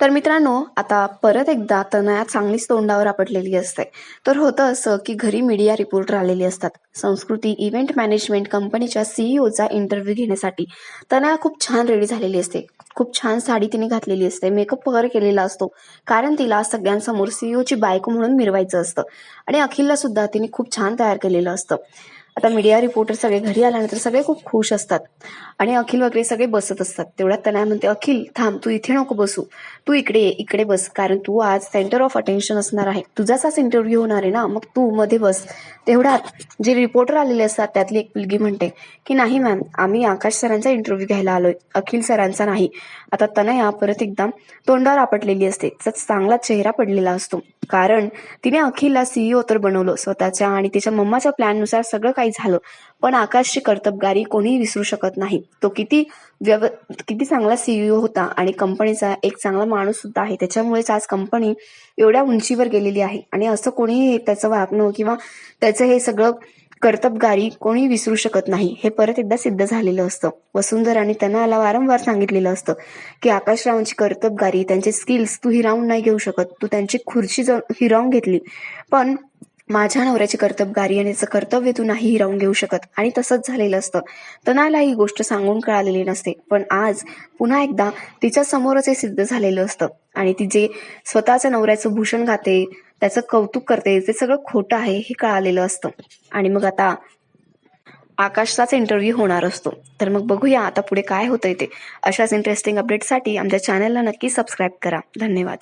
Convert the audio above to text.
तर मित्रांनो आता परत एकदा तनया चांगलीच तोंडावर आपटलेली असते. तर होतं असं की घरी मीडिया रिपोर्टर आलेली असतात. संस्कृती इव्हेंट मॅनेजमेंट कंपनीच्या सीईओचा इंटरव्ह्यू घेण्यासाठी तनया खूप छान रेडी झालेली असते. खूप छान साडी तिने घातलेली असते. मेकअप वगैरे केलेला असतो. कारण तिला सगळ्यांसमोर सीईओची बायको म्हणून मिरवायचं असतं. आणि अखिलला सुद्धा तिने खूप छान तयार केलेलं असतं. आता मीडिया रिपोर्टर सगळे घरी आल्यानंतर सगळे खूप खुश असतात. आणि अखिल वगैरे सगळे बसत असतात. तेवढ्यात त्यांना म्हणते अखिल थांब तू इथे नको बसू. तू इकडे ये इकडे बस. कारण तू आज सेंटर ऑफ अटेन्शन असणार आहे. तुझाच आज इंटरव्ह्यू होणार आहे ना. मग तू मध्ये बस. तेवढ्यात जे रिपोर्टर आलेले असतात त्यातली एक मुलगी म्हणते की नाही मॅम आम्ही आकाश सरांचा इंटरव्ह्यू घ्यायला आलोय. अखिल सरांचा नाही. आता तनया परत एकदा तोंडावर आपटलेली असते. चांगला चेहरा पडलेला असतो. कारण तिने अखिलला सीईओ तर बनवलं स्वतःच्या आणि तिच्या मम्माच्या प्लॅननुसार सगळं काही झालं. पण आकाशची कर्तबगारी कोणीही विसरू शकत नाही. तो किती व्यव किती चांगला सीईओ होता आणि कंपनीचा एक चांगला माणूस सुद्धा आहे. त्याच्यामुळेच आज कंपनी एवढ्या उंचीवर गेलेली आहे. आणि असं कोणीही त्याचं वागणं किंवा त्याचं हे सगळं कर्तबगारी कोणी विसरू शकत नाही. हे परत एकदा सिद्ध झालेलं असतं. वसुंधराने त्यांना वारंवार सांगितलेलं असतं की आकाशरावांची कर्तबगारी त्यांचे स्किल्स तू हिरावून नाही घेऊ शकत. तू त्यांची खुर्ची हिरावून घेतली. पण माझ्या नवऱ्याची कर्तबगारी आणि कर्तव्य तू नाही हिरावून घेऊ शकत. आणि तसंच झालेलं असतं. तनाला ही गोष्ट सांगून कळालेली नसते. पण आज पुन्हा एकदा तिच्या समोरच हे सिद्ध झालेलं असतं. आणि ती जे स्वतःच्या नवऱ्याचं भूषण घाते त्याचं कौतुक करते ते सगळं खोटं आहे हे कळालेलं असतं. आणि मग आता आकाशचाच इंटरव्ह्यू होणार असतो. तर मग बघूया आता पुढे काय होतंय ते. अशाच इंटरेस्टिंग अपडेटसाठी आमच्या चॅनलला नक्की सबस्क्राईब करा. धन्यवाद.